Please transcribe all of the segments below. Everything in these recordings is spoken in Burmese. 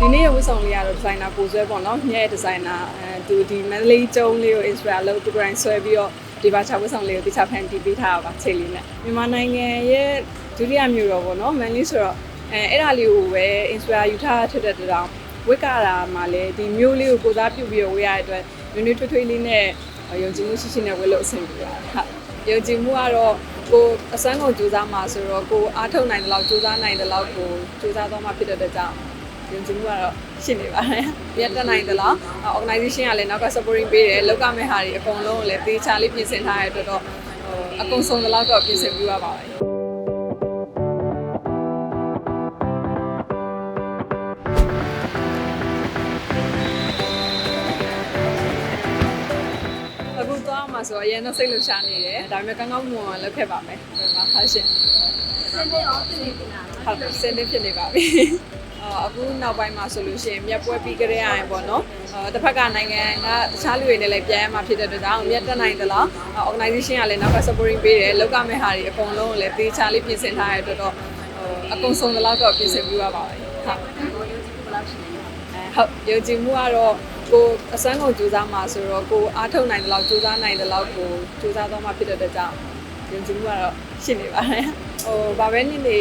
ဒီနေ့ရဲ့ဝတ်ဆောင်လေးကတော့ဒီဇိုင်နာကိုဆွဲပေါ့နော်မြဲဒီဇိုင်နာအဲသူဒီမန္တလေးကျုံးလေးကို inspire လုပ်သူ grind ဆွဲပြီးတော့ဒီဘာချာဝတ်ဆောင်လေးကိုတခြားဖန်တီးပေးထားတာပါချိန်လေးနဲ့မြန်မာနိုင်ငံရဲ့ဒုတိယမြို့တော်ပေါ့နော်မန္တလေးဆိုတော့အဲအဲ့ဒါလေးကိုပဲ inspire ယူထားထက်တဲ့တောင်ဝိကရာမှာလည်းဒီမျိုးလေးကိုကိုစားပြုပြီးတော့ဝေးရတဲ့အတွက်နွေးနွေးထွေးထွေးလေးနဲ့ယုံကြည်မှုရှိရှိနဲ့ဝေးလို့အဆင်ပြေပါတယ်ဟုတ်ယုံကြည်မှုကတော့ကိုအစမ်းကုန်ကြိုးစားမှာဆိုတော့ကိုအားထုတ်နိုင်တဲ့လောက်ကြိုးစားနိုင်တဲ့လောက်ကိုကြိုးစားသွားမှဖြစ်တဲ့အတွက်ကြောင့် ယုံကြည်မှုကတော့ရှိနေပါတယ်။ပြတ်တက်နိုင်သလား organization ကလည်းနောက်က supporting ပေးတယ်။လောက်ကမဲ့ဟာတွေအကုန်လုံးကိုလည်းသေချာလေးပြင်ဆင်ထားရတဲ့အတွက်တော့ဟိုအကုန်စုံသလောက်တော့ပြင်ဆင်ပြရပါမယ်။အခုသွားမှာဆိုတော့အရင်တော့စိတ်လှရှာနေတယ်။ဒါပေမဲ့ကောင်းကောင်းမွန်မွန်လုပ်ခဲ့ပါမယ်။ဒီမှာဟာရှင်စနေရောပြင်နေပြီလားဟုတ်တယ်စင်းနေဖြစ်နေပါပြီ အော်အခုနောက်ပိုင်းမှာဆိုလို့ရှိရင်မြက်ပွဲပြီးကြရရင်ပေါ့နော်အော်တစ်ဖက်ကနိုင်ငံကတခြားလူတွေနဲ့လည်းပြန်ရမှာဖြစ်တဲ့အတွက်ကြောင့်မြက်တက်နိုင်သလားအော် organization ကလည်းနောက်က supporting ပေးတယ်လောက်ကမဲ့ဟာတွေအကုန်လုံးကိုလည်းသေချာလေးပြင်ဆင်ထားရတဲ့အတွက်တော့ဟိုအကုန်စုံသလောက်တော့ပြင်ဆင်ပြရပါမယ်ဟုတ်ဘယ်လောက်ရှိလဲဟုတ်ယုံကြည်မှုကတော့ကိုအစမ်းကုန်ကြိုးစားမှာဆိုတော့ကိုအားထုတ်နိုင်တဲ့လောက်ကြိုးစားနိုင်တဲ့လောက်ကိုကြိုးစားသွားမှဖြစ်တဲ့အတွက်ကြောင့် ယုံကြည်မှုကတော့ရှိနေပါတယ်ဟိုဘာပဲနေနေ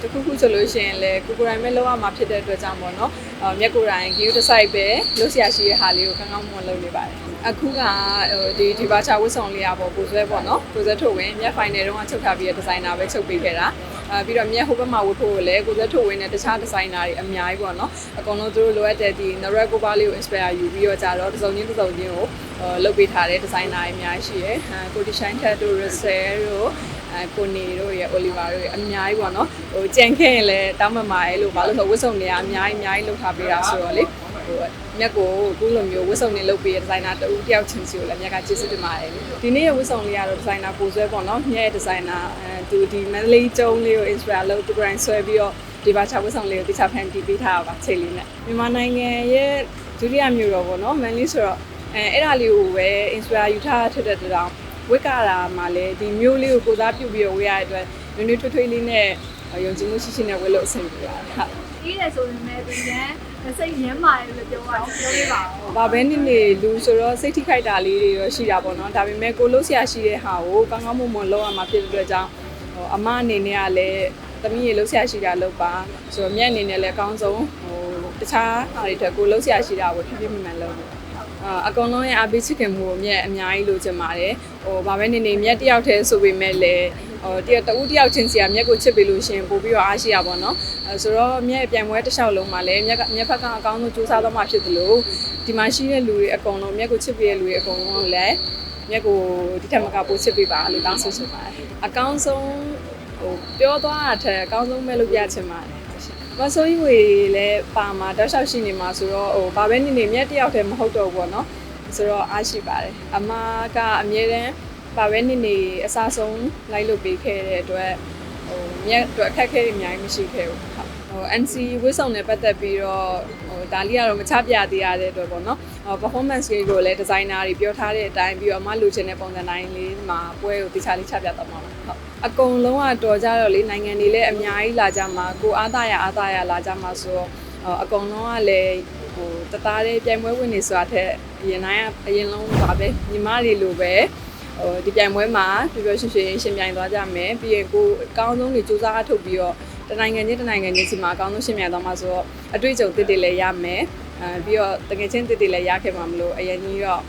တခုခုဆိုလို့ရှိရင်လည်းကိုကိုယ်တိုင်ပဲလောက်ရမှာဖြစ်တဲ့အတွက်ကြောင့်ပေါ့နော်အော်မျက်ကိုယ်တိုင် view တစ် site ပဲလို့ဆရာရှိတဲ့ဟာလေးကိုကောင်းကောင်းမွန်လုပ်နေပါတယ်အခုကဟိုဒီဒီဘာချာဝတ်ဆောင်လေးอ่ะပေါ့ကိုဆွဲပေါ့နော်ကိုဆွဲထုတ်ဝင်မျက် final တုန်းကချုပ်ထားပြီးတဲ့ဒီဇိုင်နာပဲချုပ်ပေးခဲ့တာ အာပြီးတော့မျက်ဟိုဘက်မှာဝတ်ဖို့ကိုလည်းကိုဆွဲထုတ်ဝင်တဲ့တခြားဒီဇိုင်နာတွေအများကြီးပေါ့နော်အကုန်လုံးသူတို့လိုအပ်တဲ့ဒီ Narek Cover လေးကို inspire ယူပြီးတော့ကြတော့တစ်စုံချင်းတစ်စုံချင်းကိုဟိုလုပ်ပေးထားတဲ့ဒီဇိုင်နာတွေအများကြီးရှိရယ်အာကိုဒီရှိုင်းထက်တို့ Russell တို့အဲကိုနေတို့ရဲ့ Oliver တို့ရဲ့အများကြီးပေါ့နော်ဟိုကြံခဲ့ရင်လည်းတောင်းမမာရဲ့လို့ဘာလို့ဆိုဝတ်စုံတွေကအများကြီးအများကြီးလုပ်ထားပေးတာဆိုတော့လေ ဟိုမြက်ကိုအခုလိုမျိုးဝတ်စုံတွေလုပ်ပေးတဲ့ဒီဇိုင်နာတူတယောက်ချင်းစီကိုလည်းမြက်ကကျေးဇူးတင်ပါတယ်ဒီနေ့ရဲ့ဝတ်စုံလေးကတော့ဒီဇိုင်နာကိုဆွဲပေါ့နော်မြက်ရဲ့ဒီဇိုင်နာအဲသူဒီမန္တလေးကျုံးလေးကို inspire လုပ်သူ grind ဆွဲပြီးတော့ဒီဘာချာဝတ်စုံလေးကိုတခြားဖန်တီးပေးထားတာပါချိန်လေးနဲ့မြန်မာနိုင်ငံရဲ့ဒုတိယမြို့တော်ပေါ့နော်မန္တလေးဆိုတော့အဲအဲ့ဒါလေးကိုပဲ inspire ယူထားထက်တဲ့တောင်ဝိကရာမှာလည်းဒီမျိုးလေးကိုကိုစားပြုပြီးတော့ဝေးရတဲ့အတွက်နွေးနွေးထွေးထွေးလေးနဲ့ယုံကြည်မှုရှိရှိနဲ့ဝေးလို့အဆင်ပြေပါတယ်ဟုတ်ကြီးတယ်ဆိုရင်လည်းသူရန် စိတ်ရမ်းပါတယ်လို့ပြောပါပြောပြပါဦး။ဘာပဲနေနေလူဆိုတော့စိတ်ထိခိုက်တာလေးတွေတော့ရှိတာပေါ့နော်။ဒါပေမဲ့ကိုလို့ဆရာရှိတဲ့ဟာကိုကောင်းကောင်းမွန်မွန်လုပ်ရမှာဖြစ်တဲ့အတွက်ကြောင့်ဟိုအမအနေနဲ့ကလည်းသမီးရေလို့ဆရာရှိတာလုပ်ပါဆိုတော့မြက်အနေနဲ့လည်းအကောင်းဆုံးဟိုတခြားဟာတွေတက်ကိုလို့ဆရာရှိတာကိုဖြည်းဖြည်းမှန်မှန်လုပ်လို့အာအကောင်လုံးရဲ့အားပေးချစ်ခင်မှုကိုမြက်အများကြီးလိုချင်ပါတယ်ဟိုဘာပဲနေနေမြက်တယောက်တည်းဆိုပေမဲ့လည်း ဟိုတယောက်တူတယောက်ချင်းစီကမြက်ကိုချစ်ပေးလို့ရှရင်ပို့ပြီးတော့အားရှိရပါတော့အဲဆိုတော့မြက်ပြန်ပွဲတစ်လျှောက်လုံးမှာလည်းမြက်ကမြက်ဖက်ကအကောင်းဆုံးစူးစမ်းသွားမှဖြစ်တယ်လို့ဒီမှာရှိတဲ့လူတွေအကုန်လုံးမြက်ကိုချစ်ပေးတဲ့လူတွေအကုန်လုံးလည်းမြက်ကိုဒီထက်မကပိုချစ်ပေးပါလို့တောင်းဆိုချင်ပါတယ်အကောင်းဆုံးဟိုပြောသွားတာထက်အကောင်းဆုံးပဲလို့ပြချင်ပါတယ်မဆိုးကြီးဝေလည်းပါမှာတောက်လျှောက်ရှိနေမှာဆိုတော့ဟိုဘာပဲနေနေမြက်တယောက်တည်းမဟုတ်တော့ဘူးပေါ့နော်ဆိုတော့အားရှိပါတယ်အမကအမြဲတမ်း ဘာပဲနေနေအစားဆုံးလိုက်လုပ်ပေးခဲ့တဲ့အတွက်ဟိုမြက်အတွက်အခက်အခဲတွေအများကြီးမရှိခဲ့ဘူးဟုတ်ဟို NC ဝစ်ဆောင်နဲ့ပတ်သက်ပြီးတော့ဟိုဒါလေးကတော့မချပြသေးရတဲ့အတွက်ပေါ့နော်ဟို performance လေးကိုလည်း designer တွေပြောထားတဲ့အတိုင်းပြီးတော့အမလူချင်တဲ့ပုံစံတိုင်းလေးမှာပွဲကိုတခြားလေးချပြတော့မှာပါဟုတ်အကုန်လုံးကတော်ကြတော့လေနိုင်ငံတွေလည်းအများကြီးလာကြမှာကိုအားသားရအားသားရလာကြမှာဆိုတော့ဟိုအကုန်လုံးကလည်းဟိုတသားလေးပြိုင်ပွဲဝင်နေဆိုတာထက်အရင်တိုင်းကအရင်လုံးပါပဲညီမတွေလိုပဲ ဟိုဒီပြိုင်ပွဲမှာပျော်ပျော်ရွှင်ရွှင်ရှင်ပြိုင်သွားကြမယ်ပြီးရင်ကိုအကောင်းဆုံးတွေစူးစမ်းအထုတ်ပြီးတော့တနိုင်ငံချင်းတနိုင်ငံချင်းစီမှာအကောင်းဆုံးရှင်းပြသွားမှာဆိုတော့အတွေ့အကြုံတစ်တွေလည်းရမယ်အဲပြီးတော့တကယ်ချင်းတစ်တွေလည်းရခဲ့မှာမလို့အရင်ကြီးတော့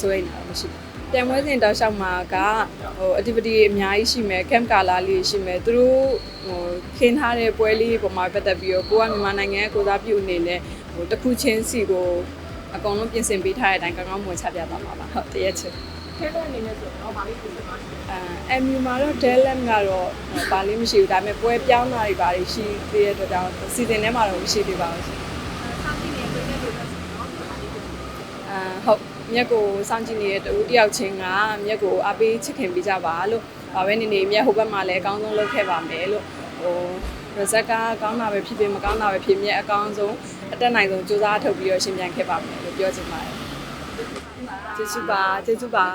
စိုးရိမ်တာမရှိဘူးပြန်ပွဲစဉ်တောက်လျှောက်မှာကဟို activity အများကြီးရှိမယ် camp ကာလာလေးရှိမယ်သူတို့ဟိုခင်းထားတဲ့ပွဲလေးပုံမှာပတ်သက်ပြီးတော့ကိုကမြန်မာနိုင်ငံကိုစားပြုအနေနဲ့ဟိုတစ်ခုချင်းစီကိုအကောင်လုံးပြင်ဆင်ပေးထားတဲ့အတိုင်းကောင်းကောင်းမွန်ချပြသွားမှာပါဟုတ်တရက်ချင်း ခဲတဲ့အနေနဲ့ဆိုတော့ဘာလို့ပြင်နေမှာလဲအဲ MU မှာတော့ Delem ကတော့ဘာလေးမရှိဘူးဒါပေမဲ့ပွဲပြောင်းတာတွေဘာတွေရှိသေးတဲ့အတွက်ကြောင့်စီစဉ်ထဲမှာတော့မရှိသေးပါဘူးရှင်စောင့်ကြည့်နေပြတဲ့လူတွေဆိုတော့ဘာလို့ပြင်အဲဟုတ်မြက်ကိုစောင့်ကြည့်နေတဲ့တူတယောက်ချင်းကမြက်ကိုအားပေးချစ်ခင်ပေးကြပါလို့ဘာပဲနေနေမြက်ဟိုဘက်မှာလည်းအကောင်းဆုံးလုပ်ခဲ့ပါမယ်လို့ဟိုရဇက်ကကောင်းတာပဲဖြစ်ဖြစ်မကောင်းတာပဲဖြစ်မြက်အကောင်းဆုံးအတက်နိုင်ဆုံးစူးစမ်းထုတ်ပြီးတော့ရှင်းပြခဲ့ပါမယ်လို့ပြောချင်ပါတယ် ကျေးဇူးပါကျေးဇူးပါ